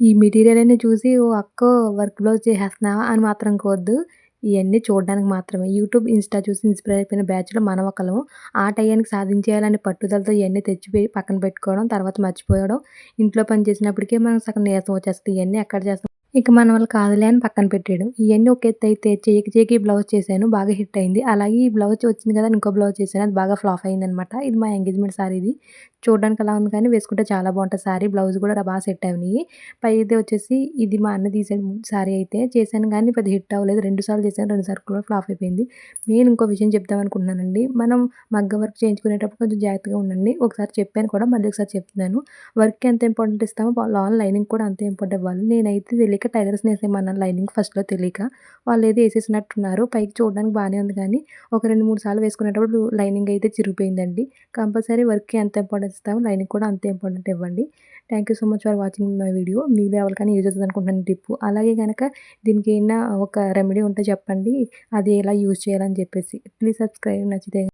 ఈ మెటీరియల్ అన్ని చూసి ఓ అక్క వర్క్ బ్లౌజ్ చేసేస్తున్నావా? అని మాత్రం కోద్దు. ఇవన్నీ చూడడానికి మాత్రమే. యూట్యూబ్ ఇన్స్టా చూసి ఇన్స్పైర్ అయిపోయిన బ్యాచ్లో మనం ఒకలం ఆ టయానికి సాధించేయాలనే పట్టుదలతో ఇవన్నీ తెచ్చిపోయి పక్కన పెట్టుకోవడం తర్వాత మర్చిపోవడం ఇంట్లో పని చేసినప్పటికే మనం సగం నీరసం వచ్చేస్తుంది. ఇవన్నీ ఎక్కడ చేస్తాం? ఇక మన వాళ్ళు కాదులే అని పక్కన పెట్టేయడం ఇవన్నీ ఒక ఎత్తు అయితే చేయికి చేకి బ్లౌజ్ చేశాను బాగా హిట్ అయింది. అలాగే ఈ బ్లౌజ్ వచ్చింది కదా ఇంకో బ్లౌజ్ చేశాను అది బాగా ఫ్లాప్ అయింది అనమాట ఇది మా ఎంగేజ్మెంట్ సారీ ఇది. చూడడానికి అలా ఉంది కానీ వేసుకుంటే చాలా బాగుంటుంది సారీ బ్లౌజ్ కూడా బాగా సెట్ అయినాయి. అయితే వచ్చేసి ఇది మా అన్న తీసాడు సారీ అయితే చేశాను కానీ పెద్ద హిట్ అవ్వలేదు. రెండు సార్లు చేశాను రెండు సార్లు కూడా ఫ్లాప్ అయిపోయింది. నేను ఇంకో విషయం చెప్దాం అనుకుంటున్నానండి. మనం మగ్గ వర్క్ చేయించుకునేటప్పుడు కొంచెం జాగ్రత్తగా ఉండండి. ఒకసారి చెప్పాను కూడా మళ్ళీ ఒకసారి చెప్తున్నాను. వర్క్కి ఎంత ఇంపార్టెంట్ ఇస్తామో లాన్ లైనింగ్ కూడా అంతే ఇంపార్టెంట్ ఇవ్వాలి. నేనైతే తెలియక టైలర్స్ని వేసేయమన్నాను లైనింగ్ ఫస్ట్లో తెలియక వాళ్ళు ఏదో వేసేసినట్టున్నారు. పైకి చూడడానికి బాగానే ఉంది కానీ ఒక రెండు మూడు సార్లు వేసుకునేటప్పుడు లైనింగ్ అయితే చిరిగిపోయిందండి. కంపల్సరీ వర్క్కి ఎంత ఇంపార్టెన్స్ ఇస్తామో లైనింగ్ కూడా అంతే ఇంపార్టెంట్ ఇవ్వండి. Thank you so much for watching my video మీరు ఎవరికైనా యూజ్ అవుతుంది అనుకుంటున్నాను టిప్పు అలాగే కనుక దీనికి ఏమైనా ఒక రెమెడీ ఉంటే చెప్పండి. అది ఎలా యూజ్ చేయాలని చెప్పేసి. ప్లీజ్ సబ్స్క్రైబ్ నచ్చితే